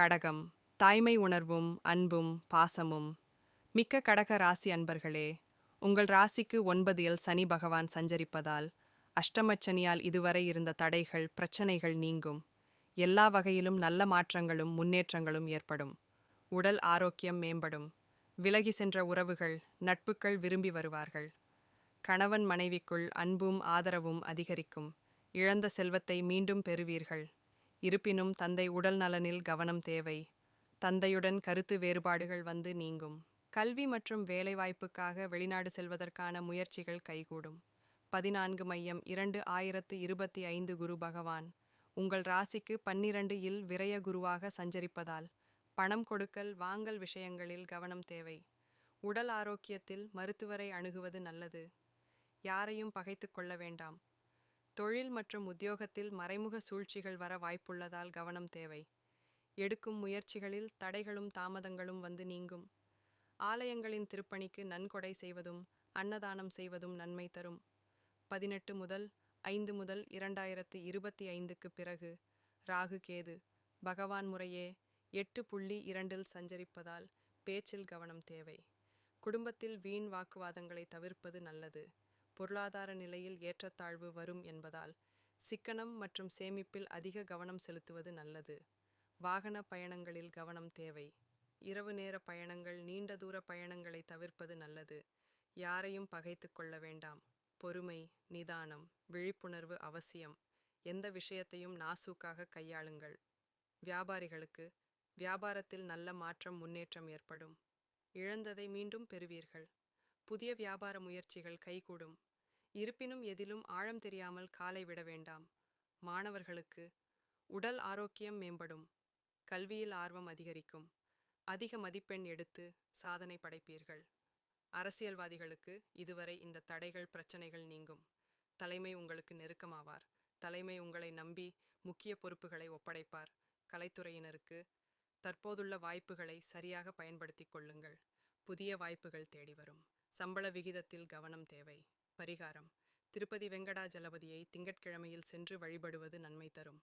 கடகம் தாய்மை உணர்வும் அன்பும் பாசமும். மிக்க கடக ராசி அன்பர்களே உங்கள் ராசிக்கு ஒன்பதில் சனி பகவான் சஞ்சரிப்பதால் அஷ்டமச்சனியால் இதுவரை இருந்த தடைகள் பிரச்சனைகள் நீங்கும். எல்லா வகையிலும் நல்ல மாற்றங்களும் முன்னேற்றங்களும் ஏற்படும். உடல் ஆரோக்கியம் மேம்படும். விலகி சென்ற உறவுகள் நட்புகள் விரும்பி வருவார்கள். கணவன் மனைவிக்குள் அன்பும் ஆதரவும் அதிகரிக்கும். இழந்த செல்வத்தை மீண்டும் பெறுவீர்கள். இருப்பினும் தந்தை உடல் நலனில் கவனம் தேவை. தந்தையுடன் கருத்து வேறுபாடுகள் வந்து நீங்கும். கல்வி மற்றும் வேலைவாய்ப்புக்காக வெளிநாடு செல்வதற்கான முயற்சிகள் கைகூடும். பதினான்கு மையம் இரண்டு ஆயிரத்து இருபத்தி ஐந்து குரு பகவான். உங்கள் ராசிக்கு பன்னிரண்டு இல் விரய குருவாக சஞ்சரிப்பதால் பணம் கொடுக்கல் வாங்கல் விஷயங்களில் கவனம் தேவை. உடல் ஆரோக்கியத்தில் மருத்துவரை அணுகுவது நல்லது. யாரையும் பகைத்து கொள்ள வேண்டாம். தொழில் மற்றும் உத்தியோகத்தில் மறைமுக சூழ்ச்சிகள் வர வாய்ப்புள்ளதால் கவனம் தேவை. எடுக்கும் முயற்சிகளில் தடைகளும் தாமதங்களும் வந்து நீங்கும். ஆலயங்களின் திருப்பணிக்கு நன்கொடை செய்வதும் அன்னதானம் செய்வதும் நன்மை தரும். பதினெட்டு முதல் ஐந்து முதல் இரண்டாயிரத்து இருபத்தி ஐந்துக்கு பிறகு ராகு கேது. பகவான் முறையே எட்டு புள்ளி இரண்டில் சஞ்சரிப்பதால் பேச்சில் கவனம் தேவை. குடும்பத்தில் வீண் வாக்குவாதங்களை தவிர்ப்பது நல்லது. பொருளாதார நிலையில் ஏற்றத்தாழ்வு வரும் என்பதால் சிக்கனம் மற்றும் சேமிப்பில் அதிக கவனம் செலுத்துவது நல்லது. வாகன பயணங்களில் கவனம் தேவை. இரவு நேர பயணங்கள் நீண்ட தூர பயணங்களை தவிர்ப்பது நல்லது. யாரையும் பகைத்து கொள்ள வேண்டாம். பொறுமை நிதானம் விழிப்புணர்வு அவசியம். எந்த விஷயத்தையும் நாசூக்காக கையாளுங்கள். வியாபாரிகளுக்கு வியாபாரத்தில் நல்ல மாற்றம் முன்னேற்றம் ஏற்படும். இழந்ததை மீண்டும் பெறுவீர்கள். புதிய வியாபார முயற்சிகள் கைகூடும். இருப்பினும் எதிலும் ஆழம் தெரியாமல் காலை விட வேண்டாம். மாணவர்களுக்கு உடல் ஆரோக்கியம் மேம்படும். கல்வியில் ஆர்வம் அதிகரிக்கும். அதிக மதிப்பெண் எடுத்து சாதனை படைப்பீர்கள். அரசியல்வாதிகளுக்கு இதுவரை இந்த தடைகள் பிரச்சனைகள் நீங்கும். தலைமை உங்களுக்கு நெருக்கமாவார். தலைமை உங்களை நம்பி முக்கிய பொறுப்புகளை ஒப்படைப்பார். கலைத்துறையினருக்கு தற்போதுள்ள வாய்ப்புகளை சரியாக பயன்படுத்திக் கொள்ளுங்கள். புதிய வாய்ப்புகள் தேடி வரும். சம்பள விகிதத்தில் கவனம் தேவை. பரிகாரம். திருப்பதி வெங்கடாஜலபதியை திங்கட்கிழமையில் சென்று வழிபடுவது நன்மை தரும்.